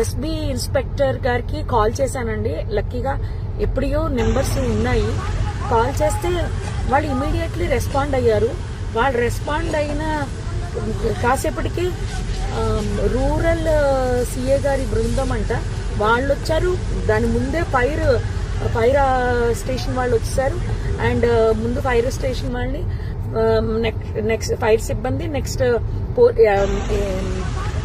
SB inspector గారికి call చేశానండి. లక్కీగా ఎప్పుడో నెంబర్స్ ఉన్నాయి. కాల్ చేస్తే వాళ్ళు ఇమీడియట్లీ రెస్పాండ్ అయ్యారు. వాళ్ళు రెస్పాండ్ అయిన కాసేపటికి రూరల్ సిఏ గారి బృందం అంట వాళ్ళు వచ్చారు. దాని ముందే ఫైర్ ఫైర్ స్టేషన్ వాళ్ళు వచ్చేసారు అండ్ ముందు ఫైర్ స్టేషన్ వాళ్ళని నెక్స్ట్ నెక్స్ట్ ఫైర్ సిబ్బంది నెక్స్ట్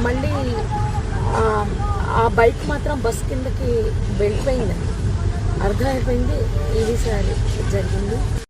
మళ్ళీ ఆ, బైక్ మాత్రం బస్ కిందకి వెళ్ళిపోయింది. అర్థమైపోయింది ఇది సారి జరిగింది.